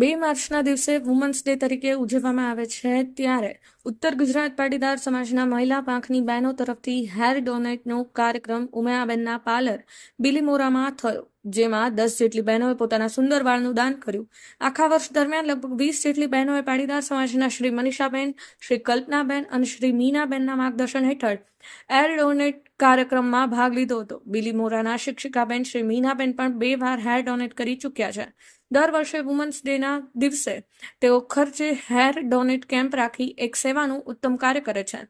બે માર્ચના દિવસે વુમન્સ ડે તરીકે ઉજવવામાં આવે છે ત્યારે ઉત્તર ગુજરાત પાટીદાર સમાજના મહિલા પાંખની બહેનો તરફથી હેર ડોનેટનો કાર્યક્રમ ઉમયાબેનના પાર્લર બિલીમોરામાં થયો, જેમાં દસ જેટલી બહેનોએ પોતાના સુંદર વાળનું દાન કર્યું. આખા વર્ષ દરમિયાન લગભગ વીસ જેટલી બહેનોએ પાટીદાર સમાજના શ્રી મનીષાબેન, શ્રી કલ્પનાબેન અને શ્રી મીનાબેનના માર્ગદર્શન હેઠળ એર ડોનેટ કાર્યક્રમમાં ભાગ લીધો હતો. બિલીમોરાના શિક્ષિકાબેન શ્રી મીનાબેન પણ બે વાર હેર ડોનેટ કરી ચૂક્યા છે. દર વર્ષે વુમન્સ ડેના દિવસે તેઓ ખર્ચે હેર ડોનેટ કેમ્પ રાખી એક સેવાનું ઉત્તમ કાર્ય કરે છે.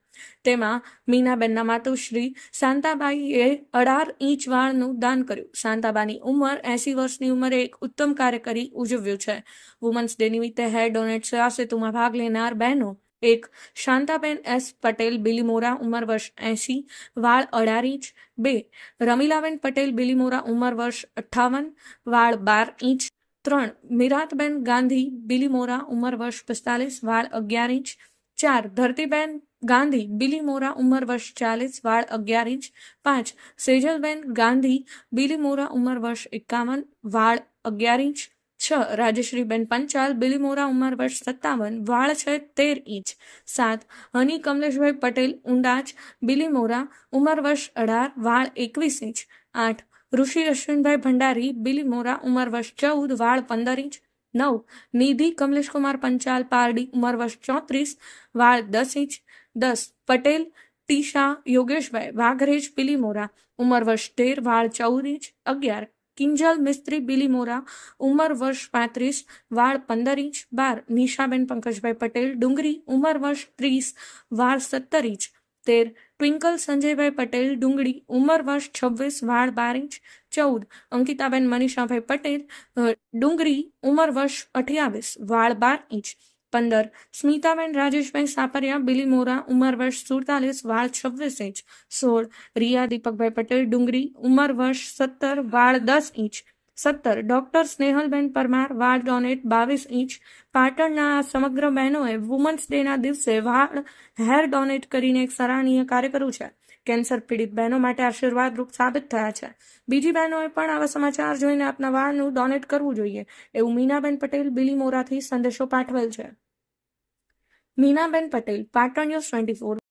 તેમાં મીનાબેનના માતુશ્રી શાંતાબાઈએ અઢાર ઇંચ વાળનું દાન કર્યું. શાંતાબાની ઉંમર એસી વર્ષની ઉંમરે એક ઉત્તમ કાર્ય કરી ઉજવ્યું છે. વુમન્સ ડે નિમિત્તે હેર ડોનેટ સેવા સેતુમાં ભાગ લેનાર બહેનો એક શાંતાબેન એસ પટેલ બિલીમોરા ઉંમર વર્ષ એંશી વાળ અઢાર ઇંચ, બે રમીલાબેન પટેલ બિલીમોરા ઉંમર વર્ષ અઠ્ઠાવન, વાળ બાર ઇંચ ત્રણ, મીરાતબેન ગાંધી બિલીમોરા ઉંમર વર્ષ પિસ્તાલીસ, વાળ અગિયાર ઇંચ. ચાર, ધરતીબેન ગાંધી બિલીમોરા ઉંમર વર્ષ ચાલીસ, વાળ અગિયાર ઇંચ. પાંચ, સેજલબેન ગાંધી બિલીમોરા ઉંમર વર્ષ એકાવન, વાળ અગિયાર ઇંચ. છ, રાજશ્રીબેન પંચાલ બિલીમોરા ઉંમર વર્ષ સત્તાવન, વાળ છે તેર ઇંચ. સાત, હની કમલેશભાઈ પટેલ ઉંડાચ બિલીમોરા ઉંમર વર્ષ અઢાર, વાળ એકવીસ ઇંચ. આઠ ઋષિ અશ્વિનભાઈ ભંડારી બિલીમોરા ઉંમર વર્ષ ચૌદ, વાળ પંદર ઇંચ, નવ, નિધિ કમલેશકુમાર પંચાલ, પારડી, ઉંમર વર્ષ ચોત્રીસ, વાળ દસ ઇંચ, દસ, પટેલ, ટીશા, યોગેશભાઈ, વાઘરેજ બિલીમોરા ઉંમર વર્ષ તેર, વાળ ચૌદ ઇંચ, અગિયાર, કિંજલ, મિસ્ત્રી બિલીમોરા ઉંમર વર્ષ પાંત્રીસ, વાળ પંદર ઇંચ, બાર, નિશાબેન, પંકજભાઈ પટેલ, ડુંગરી, ઉંમર વર્ષ ત્રીસ, વાળ સત્તર ઇંચ, તેર ટ્વિંકલ સંજયભાઈ પટેલ, ડુંગળી, ઉંમર વર્ષ છવ્વીસ, વાળ બાર ઇંચ, ચૌદ, અંકિતાબેન મનીષાભાઈ પટેલ ડુંગળી, ઉંમર વર્ષ અઠ્યાવીસ, વાળ બાર ઇંચ, પંદર, સ્મિતાબેન રાજેશભાઈ સાપરિયા બિલીમોરા ઉંમર વર્ષ સુડતાલીસ, વાળ છવ્વીસ ઇંચ, સોળ, રિયા દીપકભાઈ પટેલ, ડુંગળી, ઉંમર વર્ષ સત્તર, વાળ દસ ઇંચ સત્તર. ડોક્ટર સ્નેહલબેન પરમાર, વાળ ડોનેટ બાવીસ ઇંચ. પાટણના સમગ્ર બહેનોએ વુમન્સ ડેના દિવસે વાળ, હેર ડોનેટ કરીને એક સરાહનીય કાર્ય કર્યું છે. કેન્સર પીડિત બહેનો માટે આશીર્વાદરૂપ સાબિત થયા છે. બીજી બહેનોએ પણ આવા સમાચાર જોઈને આપના વાળનું ડોનેટ કરવું જોઈએ. એવું મીનાબેન પટેલ બિલીમોરાથી સંદેશો પાઠવેલ છે. Minaben Patel, Patan news twenty four